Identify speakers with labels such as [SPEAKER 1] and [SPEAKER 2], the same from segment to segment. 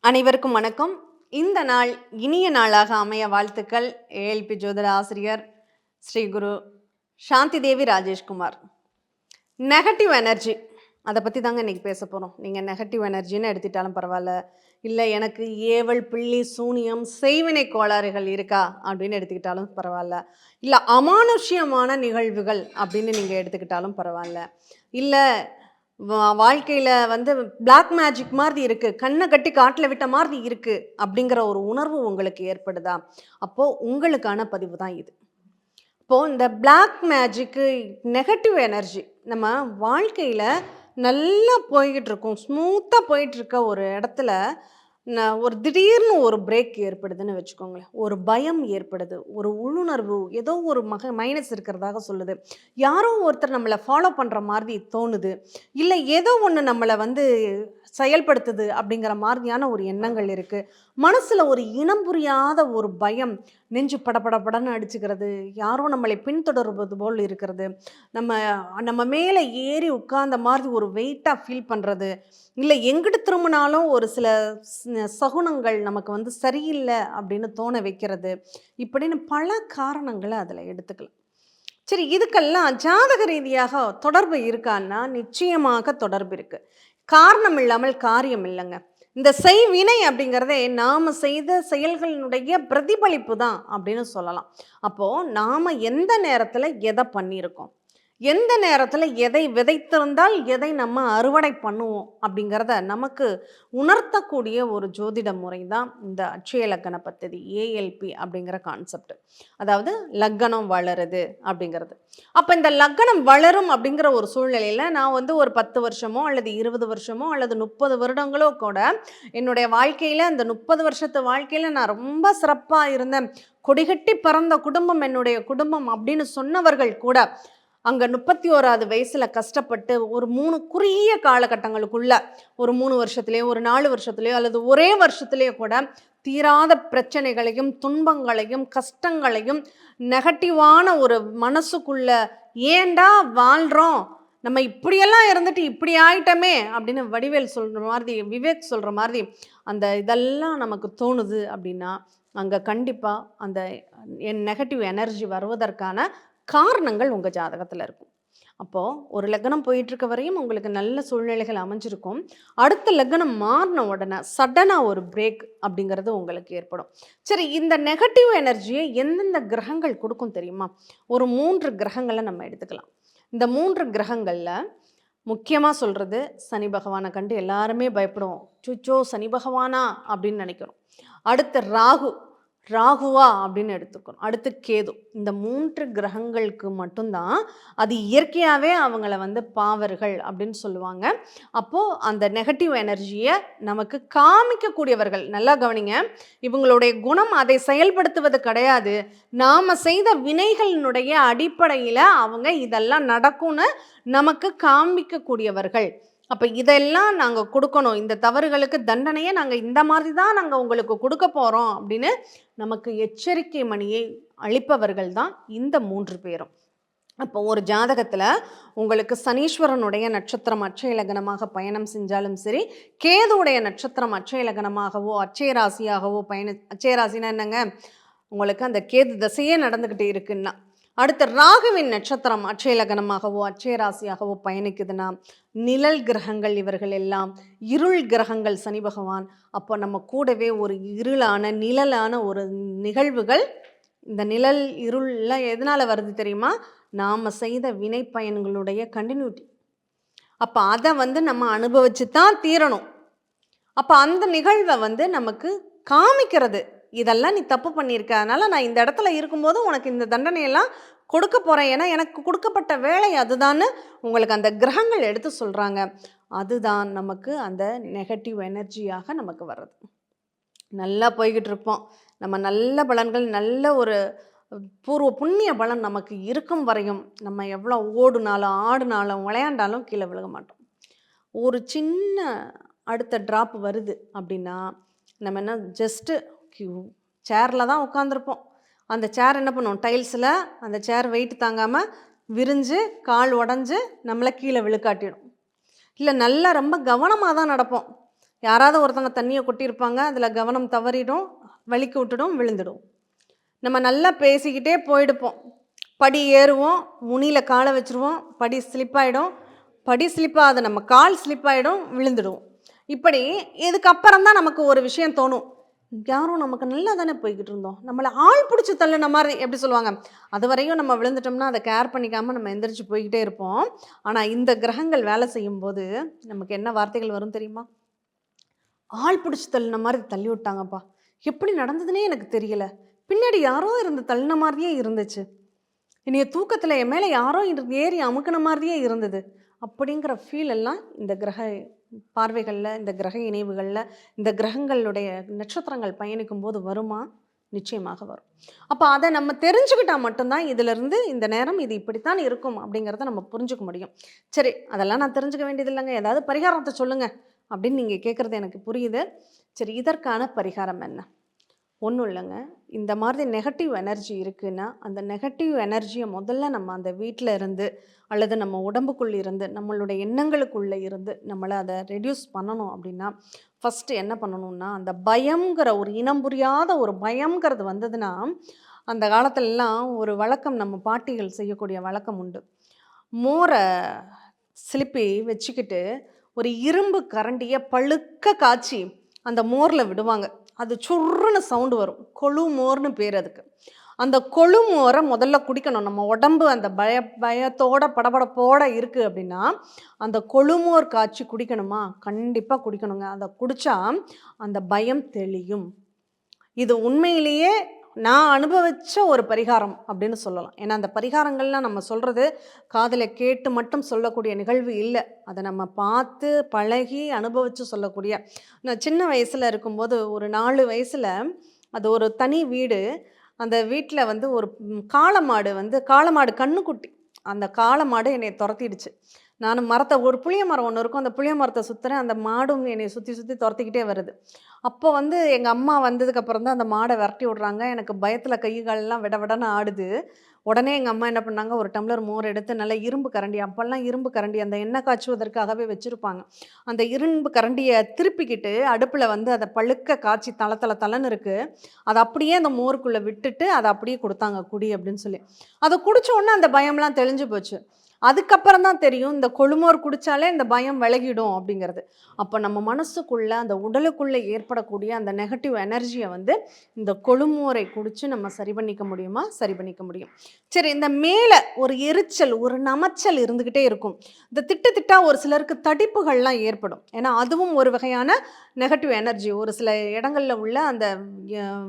[SPEAKER 1] அனைவருக்கும் வணக்கம். இந்த நாள் இனிய நாளாக அமைய வாழ்த்துக்கள். ஏஎல்பி ஜோதிட ஆசிரியர் ஸ்ரீ குரு சாந்தி தேவி ராஜேஷ்குமார். Negative energy. அதை பற்றி தாங்க இன்றைக்கி பேச போகிறோம் நீங்கள் நெகட்டிவ் எனர்ஜின்னு எடுத்துட்டாலும் பரவாயில்ல. இல்லை எனக்கு ஏவல் பிள்ளி சூனியம் செய்வினை கோளாறுகள் இருக்கா? அப்படின்னு எடுத்துக்கிட்டாலும் பரவாயில்ல. இல்லை அமானுஷ்யமான நிகழ்வுகள் அப்படின்னு நீங்கள் எடுத்துக்கிட்டாலும் பரவாயில்ல. இல்லை வாழ்க்கையில் வந்து பிளாக் மேஜிக் மாதிரி இருக்குது கண்ணை கட்டி காட்டில் விட்ட மாதிரி இருக்குது அப்படிங்கிற ஒரு உணர்வு உங்களுக்கு ஏற்படுதா? அப்போது உங்களுக்கான பதிவு தான் இது. இப்போது இந்த பிளாக் மேஜிக்கு நெகட்டிவ் எனர்ஜி நம்ம வாழ்க்கையில் நல்லா போய்கிட்டு இருக்கும் ஸ்மூத்தாக போயிட்டுருக்க ஒரு இடத்துல ந- ஒரு திடீர்னு ஒரு பிரேக் ஏற்படுதுன்னு வச்சுக்கோங்களேன். ஒரு பயம் ஏற்படுது ஒரு உள்ளுணர்வு ஏதோ ஒரு மக மைனஸ் இருக்கிறதாக சொல்லுது. யாரோ ஒருத்தர் நம்மளை ஃபாலோ பண்ணுற மாதிரி தோணுது இல்லை ஏதோ ஒன்று நம்மளை வந்து செயல்படுத்துது அப்படிங்கிற மாதிரியான ஒரு எண்ணங்கள் இருக்குது மனசில் ஒரு இனம் புரியாத ஒரு பயம் நெஞ்சு படபடபடன்னு அடிச்சுக்கிறது. யாரும் நம்மளை பின்தொடர்வது போல் இருக்கிறது. நம்ம நம்ம மேலே ஏறி உட்கார்ந்த மாதிரி ஒரு வெயிட்டாக ஃபீல் பண்ணுறது இல்லை எங்கிட்டு திரும்பினாலும் ஒரு சில சகுனங்கள் நமக்கு வந்து சரியில்லை அப்படின்னு தோண வைக்கிறது. இப்படின்னு பல காரணங்களை அதில் எடுத்துக்கலாம். சரி இதுக்கெல்லாம் ஜாதக ரீதியாக தொடர்பு இருக்கான்னா நிச்சயமாக தொடர்பு இருக்குது காரணம் இல்லாமல் காரியம் இல்லைங்க. இந்த செய்வினை அப்படிங்கிறதே நாம் செய்த செயல்களினுடைய பிரதிபலிப்பு தான் அப்படின்னு சொல்லலாம். அப்போது நாம் எந்த நேரத்தில் எதை பண்ணியிருக்கோம்? எந்த நேரத்தில் எதை விதைத்திருந்தால் எதை நம்ம அறுவடை பண்ணுவோம் அப்படிங்கிறத நமக்கு உணர்த்தக்கூடிய ஒரு ஜோதிட முறை தான் இந்த அட்சய லக்கண பத்ததி ஏஎல்பி அப்படிங்கிற கான்செப்ட் அதாவது லக்கணம் வளருது அப்படிங்கிறது. அப்போ இந்த லக்கணம் வளரும் அப்படிங்கிற ஒரு சூழ்நிலையில் நான் வந்து ஒரு பத்து வருஷமோ அல்லது இருபது வருஷமோ அல்லது முப்பது வருடங்களோ கூட என்னுடைய வாழ்க்கையில் இந்த முப்பது வருஷத்து வாழ்க்கையில் நான் ரொம்ப சிறப்பாக இருந்தேன். கொடிகட்டி பிறந்த குடும்பம் என்னுடைய குடும்பம் அப்படின்னு சொன்னவர்கள் கூட அங்கே முப்பத்தி ஓராவது வயசில் கஷ்டப்பட்டு ஒரு மூணு குறுகிய காலகட்டங்களுக்குள்ள ஒரு மூணு வருஷத்துலேயோ ஒரு நாலு வருஷத்துலேயோ அல்லது ஒரே வருஷத்துலேயோ கூட தீராத பிரச்சனைகளையும் துன்பங்களையும் கஷ்டங்களையும் நெகட்டிவான ஒரு மனசுக்குள்ள ஏண்டா வாழ்கிறோம் நம்ம இப்படியெல்லாம் இருந்துட்டு இப்படி ஆயிட்டமே அப்படின்னு வடிவேல் சொல்கிற மாதிரி விவேக் சொல்கிற மாதிரி அந்த இதெல்லாம் நமக்கு தோணுது அப்படின்னா அங்கே கண்டிப்பாக அந்த என் நெகட்டிவ் எனர்ஜி வருவதற்கான காரணங்கள் உங்கள் ஜாதகத்தில் இருக்கும். அப்போது ஒரு லக்னம் போயிட்டுருக்க வரையும் உங்களுக்கு நல்ல சூழ்நிலைகள் அமைஞ்சிருக்கும். அடுத்த லக்னம் மாறின உடனே சடனாக ஒரு பிரேக் அப்படிங்கிறது உங்களுக்கு ஏற்படும். சரி இந்த நெகட்டிவ் எனர்ஜியை எந்தெந்த கிரகங்கள் கொடுக்கும் தெரியுமா? ஒரு மூன்று கிரகங்களை நம்ம எடுத்துக்கலாம். இந்த மூன்று கிரகங்களில் முக்கியமாக சொல்கிறது சனி பகவானை கண்டு எல்லாருமே பயப்படுவோம். சுச்சோ சனி பகவானா? அப்படின்னு நினைக்கிறோம். அடுத்து ராகு. ராகுவா அப்படின்னு எடுத்துக்கணும். அடுத்து கேது. இந்த மூன்று கிரகங்களுக்கு மட்டும்தான் அது இயற்கையாகவே அவங்கள வந்து பாவர்கள் அப்படின்னு சொல்லுவாங்க. அப்போது அந்த நெகட்டிவ் எனர்ஜியை நமக்கு காமிக்கக்கூடியவர்கள் நல்லா கவனிங்க இவங்களுடைய குணம் அதை செயல்படுத்துவது கிடையாது. நாம் செய்த வினைகளினுடைய அடிப்படையில் அவங்க இதெல்லாம் நடக்கும்னு நமக்கு காமிக்கக்கூடியவர்கள். அப்போ இதெல்லாம் நாங்கள் கொடுக்கணும். இந்த தவறுகளுக்கு தண்டனையை நாங்கள் இந்த மாதிரி தான் நாங்கள் உங்களுக்கு கொடுக்க போகிறோம் அப்படின்னு நமக்கு எச்சரிக்கை மணியை அளிப்பவர்கள் தான் இந்த மூன்று பேரும். அப்போ ஒரு ஜாதகத்தில் உங்களுக்கு சனீஸ்வரனுடைய நட்சத்திரம் அச்சய லக்னமாக பயணம் செஞ்சாலும் சரி கேதுவுடைய நட்சத்திரம் அச்சய லக்னமாகவோ அச்சய ராசியாகவோ பயண அச்சய ராசினா என்னங்க? உங்களுக்கு அந்த கேது தசையே நடந்துக்கிட்டு இருக்குன்னா அடுத்த ராகுவின் நட்சத்திரம் அட்சய லக்னமாகவோ அட்சய ராசியாகவோ பயணிக்குதுன்னா நிழல் கிரகங்கள் இவர்கள் எல்லாம் இருள் கிரகங்கள் சனி பகவான். அப்போ நம்ம கூடவே ஒரு இருளான நிழலான ஒரு நிகழ்வுகள் இந்த நிழல் இருளெலாம் எதனால் வருது தெரியுமா? நாம் செய்த வினை பயன்களுடைய கண்டினியூட்டி அப்போ அதை வந்து நம்ம அனுபவிச்சு தான் தீரணும். அப்போ அந்த நிகழ்வை வந்து நமக்கு காமிக்கிறது. இதெல்லாம் நீ தப்பு பண்ணியிருக்க. அதனால் நான் இந்த இடத்துல இருக்கும்போது உனக்கு இந்த தண்டனையெல்லாம் கொடுக்க போகிறேன் ஏன்னா எனக்கு கொடுக்கப்பட்ட வேலை அதுதான்னு உங்களுக்கு அந்த கிரகங்கள் எடுத்து சொல்கிறாங்க அதுதான் நமக்கு அந்த நெகட்டிவ் எனர்ஜியாக நமக்கு வர்றது. நல்லா போய்கிட்டு இருப்போம். நம்ம நல்ல பலன்கள் நல்ல ஒரு பூர்வ புண்ணிய பலன் நமக்கு இருக்கும் வரையும் நம்ம எவ்வளோ ஓடுனாலும் ஆடுனாலும் விளையாண்டாலும் கீழே விழுக மாட்டோம். ஒரு சின்ன அடுத்த ட்ராப் வருது அப்படின்னா நம்ம என்ன ஜஸ்ட்டு சேரில் தான் உட்காந்துருப்போம் அந்த சேர் என்ன பண்ணுவோம்? டைல்ஸில் அந்த சேர் வெயிட் தாங்காமல் விரிஞ்சு கால் உடஞ்சி நம்மளை கீழே விழுக்காட்டிடும். இல்லை நல்லா ரொம்ப கவனமாக தான் நடப்போம். யாராவது ஒருத்தவங்க தண்ணியை கொட்டியிருப்பாங்க அதில் கவனம் தவறிடும் வலிக்கு விட்டுடும் விழுந்துடும். நம்ம நல்லா பேசிக்கிட்டே போயிடுப்போம். படி ஏறுவோம் முனியில் காலை வச்சுருவோம் படி ஸ்லிப் ஆகிடும் படி ஸ்லிப் நம்ம கால் ஸ்லிப் ஆகிடும் விழுந்துடும். இப்படி இதுக்கப்புறம் தான் நமக்கு ஒரு விஷயம் தோணும். யாரும் நமக்கு நல்லா தானே போய்கிட்டு இருந்தோம் நம்மளை ஆள் பிடிச்சி தள்ளுன மாதிரி எப்படி சொல்லுவாங்க? அது வரையும் நம்ம விழுந்துட்டோம்னா அதை கேர் பண்ணிக்காமல் நம்ம எந்திரிச்சு போய்கிட்டே இருப்போம். ஆனால் இந்த கிரகங்கள் வேலை செய்யும்போது நமக்கு என்ன வார்த்தைகள் வரும் தெரியுமா? ஆள் பிடிச்சி தள்ளின மாதிரி தள்ளி விட்டாங்கப்பா. எப்படி நடந்ததுன்னே எனக்கு தெரியல. பின்னாடி யாரோ இருந்து தள்ளின மாதிரியே இருந்துச்சு. இனிய தூக்கத்தில் என் மேலே யாரோ ஏறி அமுக்கின மாதிரியே இருந்தது. அப்படிங்கிற ஃபீல் எல்லாம் இந்த கிரக பார்வைகளில் இந்த கிரக இணைவுகளில் இந்த கிரகங்களுடைய நட்சத்திரங்கள் பயணிக்கும் போது வருமா? நிச்சயமாக வரும். அப்போ அதை நம்ம தெரிஞ்சுக்கிட்டால் மட்டும்தான் இதிலிருந்து இந்த நேரம் இது இப்படித்தான் இருக்கும் அப்படிங்கிறத நம்ம புரிஞ்சுக்க முடியும். சரி அதெல்லாம் நான் தெரிஞ்சுக்க வேண்டியது இல்லைங்க. ஏதாவது பரிகாரத்தை சொல்லுங்கள் அப்படின்னு நீங்கள் கேட்குறது எனக்கு புரியுது. சரி இதற்கான பரிகாரம் என்ன? ஒன்றும் இல்லைங்க. இந்த மாதிரி நெகட்டிவ் எனர்ஜி இருக்குன்னா அந்த நெகட்டிவ் எனர்ஜியை முதல்ல நம்ம அந்த வீட்டில் இருந்து அல்லது நம்ம உடம்புக்குள்ளே இருந்து நம்மளுடைய எண்ணங்களுக்குள்ளே இருந்து நம்மளை அதை ரெடியூஸ் பண்ணணும் அப்படின்னா ஃபஸ்ட்டு என்ன பண்ணணும்னா அந்த பயங்கிற ஒரு இனம் புரியாத ஒரு பயங்கிறது வந்ததுன்னா அந்த காலத்துலலாம் ஒரு வழக்கம் நம்ம பாட்டிகள் செய்யக்கூடிய வழக்கம் உண்டு. மோரை சிலிப்பி வச்சுக்கிட்டு ஒரு இரும்பு கரண்டியை பழுக்க காய்ச்சி அந்த மோரில் விடுவாங்க. அது சுருன்னு சவுண்டு வரும். கொழுமோர்னு பேர் அதுக்கு. அந்த கொழுமோரை முதல்ல குடிக்கணும். நம்ம உடம்பு அந்த பய பயத்தோட படபடப்போட இருக்குது அப்படின்னா அந்த கொழுமோர் காய்ச்சி குடிக்கணுமா? கண்டிப்பாக குடிக்கணுங்க. அதை குடித்தா அந்த பயம் தெளியும். இது உண்மையிலேயே நான் அனுபவித்த ஒரு பரிகாரம் அப்படின்னு சொல்லலாம். ஏன்னா அந்த பரிகாரங்கள்லாம் நம்ம சொல்கிறது காதில் கேட்டு மட்டும் சொல்லக்கூடிய நிகழ்வு இல்லை. அதை நம்ம பார்த்து பழகி அனுபவித்து சொல்லக்கூடிய. நான் சின்ன வயசில் இருக்கும்போது ஒரு நாலு வயசில் அது ஒரு தனி வீடு. அந்த வீட்டில் வந்து ஒரு காளமாடு வந்து காளமாடு கண்ணுக்குட்டி அந்த காளமாடு என்னை துரத்திடுச்சு. நான் மரத்தை ஒரு புளிய மரம் ஒன்று இருக்கும். அந்த புளிய மரத்தை சுற்றுறேன் அந்த மாடும் என்னை சுற்றி சுற்றி துரத்திக்கிட்டே வருது. அப்போ வந்து எங்கள் அம்மா வந்ததுக்கப்புறம் தான் அந்த மாடை விரட்டி விட்றாங்க. எனக்கு பயத்தில் கை காலெல்லாம் விட விடன்னு ஆடுது. உடனே எங்கள் அம்மா என்ன பண்ணாங்க? ஒரு டம்ளர் மோர் எடுத்து நல்லா இரும்பு கரண்டி. அப்போல்லாம் இரும்பு கரண்டி. அந்த எண்ணெய் காய்ச்சுவதற்காகவே வச்சுருப்பாங்க. அந்த இரும்பு கரண்டியை திருப்பிக்கிட்டு அடுப்பில் வந்து அதை பழுக்க காய்ச்சி தள தள தளன்னு இருக்குது அதை அப்படியே அந்த மோருக்குள்ளே விட்டுட்டு அதை அப்படியே கொடுத்தாங்க. குடி அப்படின்னு சொல்லி. அதை குடித்த உடனே அந்த பயம்லாம் தெளிஞ்சு போச்சு. அதுக்கப்புறம் தான் தெரியும் இந்த கொழுமோர் குடித்தாலே இந்த பயம் விலகிடும் அப்படிங்கிறது. அப்போ நம்ம மனசுக்குள்ளே அந்த உடலுக்குள்ளே ஏற்படக்கூடிய அந்த நெகட்டிவ் எனர்ஜியை வந்து இந்த கொழுமோரை குடித்து நம்ம சரி பண்ணிக்க முடியுமா? சரி பண்ணிக்க முடியும். சரி இந்த மேலே ஒரு எரிச்சல் ஒரு நமச்சல் இருந்துக்கிட்டே இருக்கும். இந்த திட்டு திட்டா ஒரு சிலருக்கு தடிப்புகள்லாம் ஏற்படும். ஏன்னா அதுவும் ஒரு வகையான நெகட்டிவ் எனர்ஜி ஒரு சில இடங்களில் உள்ள அந்த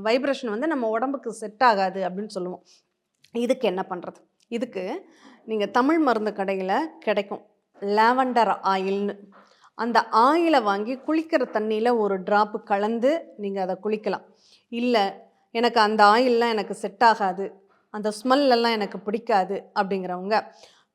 [SPEAKER 1] வைப்ரேஷன் வந்து நம்ம உடம்புக்கு செட் ஆகாது அப்படின்னு சொல்லுவோம். இதுக்கு என்ன பண்ணுறது இதுக்கு நீங்கள் தமிழ் மருந்து கடையில் கிடைக்கும். லாவெண்டர் ஆயில்னு. அந்த ஆயிலை வாங்கி குளிக்கிற தண்ணியில் ஒரு ட்ராப்பு கலந்து நீங்கள் அதை குளிக்கலாம். இல்லை எனக்கு அந்த ஆயிலெலாம் எனக்கு செட் ஆகாது. அந்த ஸ்மெல்லாம் எனக்கு பிடிக்காது அப்படிங்கிறவங்க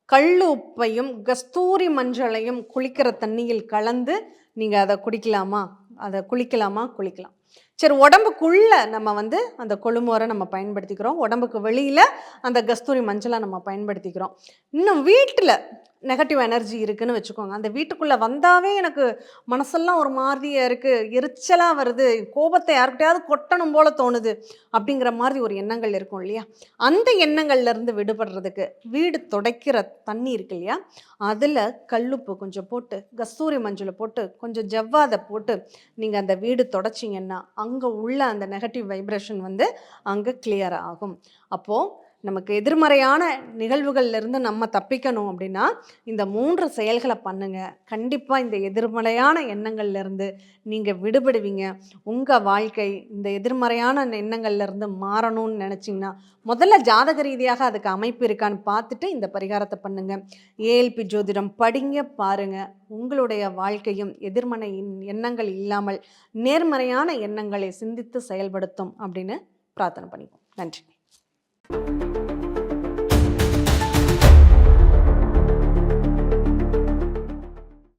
[SPEAKER 1] கல் உப்பையும் கஸ்தூரி மஞ்சளையும் குளிக்கிற தண்ணியில் கலந்து நீங்கள் அதை குடிக்கலாமா? அதை குளிக்கலாமா? குளிக்கலாம். சரி உடம்புக்குள்ள நம்ம வந்து அந்த கொழுமோரை நம்ம பயன்படுத்திக்கிறோம். உடம்புக்கு வெளியில் அந்த கஸ்தூரி மஞ்சளை நம்ம பயன்படுத்திக்கிறோம். இன்னும் வீட்டில் நெகட்டிவ் எனர்ஜி இருக்குன்னு வச்சுக்கோங்க. அந்த வீட்டுக்குள்ளே வந்தாவே எனக்கு மனசெல்லாம் ஒரு மாதிரியாக இருக்குது எரிச்சலாக வருது. கோபத்தை யாருக்கிட்டையாவது கொட்டணும் போல் தோணுது அப்படிங்கிற மாதிரி ஒரு எண்ணங்கள் இருக்கும் இல்லையா? அந்த எண்ணங்கள்லேருந்து விடுபடுறதுக்கு வீடு துடைக்கிற தண்ணி இருக்கு இல்லையா? அதில் கல்லுப்பு கொஞ்சம் போட்டு கஸ்தூரி மஞ்சளை போட்டு கொஞ்சம் ஜவ்வாதை போட்டு நீங்கள் அந்த வீடு தொடச்சிங்கன்னா அங்கே உள்ள அந்த நெகட்டிவ் வைப்ரேஷன் வந்து அங்கே கிளியர் ஆகும். அப்போது நமக்கு எதிர்மறையான நிகழ்வுகள்லேருந்து நம்ம தப்பிக்கணும் அப்படின்னா இந்த மூன்று செயல்களை பண்ணுங்க. கண்டிப்பாக இந்த எதிர்மறையான எண்ணங்கள்லேருந்து நீங்கள் விடுபடுவீங்க. உங்கள் வாழ்க்கை இந்த எதிர்மறையான எண்ணங்கள்லேருந்து மாறணும்னு நினச்சிங்கன்னா முதல்ல ஜாதக ரீதியாக அதுக்கு அமைப்பு இருக்கான்னு பார்த்துட்டு இந்த பரிகாரத்தை பண்ணுங்க. ஏஎல்பி ஜோதிடம் படிங்க பாருங்க. உங்களுடைய வாழ்க்கையும் எதிர்மறை எண்ணங்கள் இல்லாமல் நேர்மறையான எண்ணங்களை சிந்தித்து செயல்படுத்தும் அப்படின்னு பிரார்த்தனை பண்ணிப்போம். நன்றி.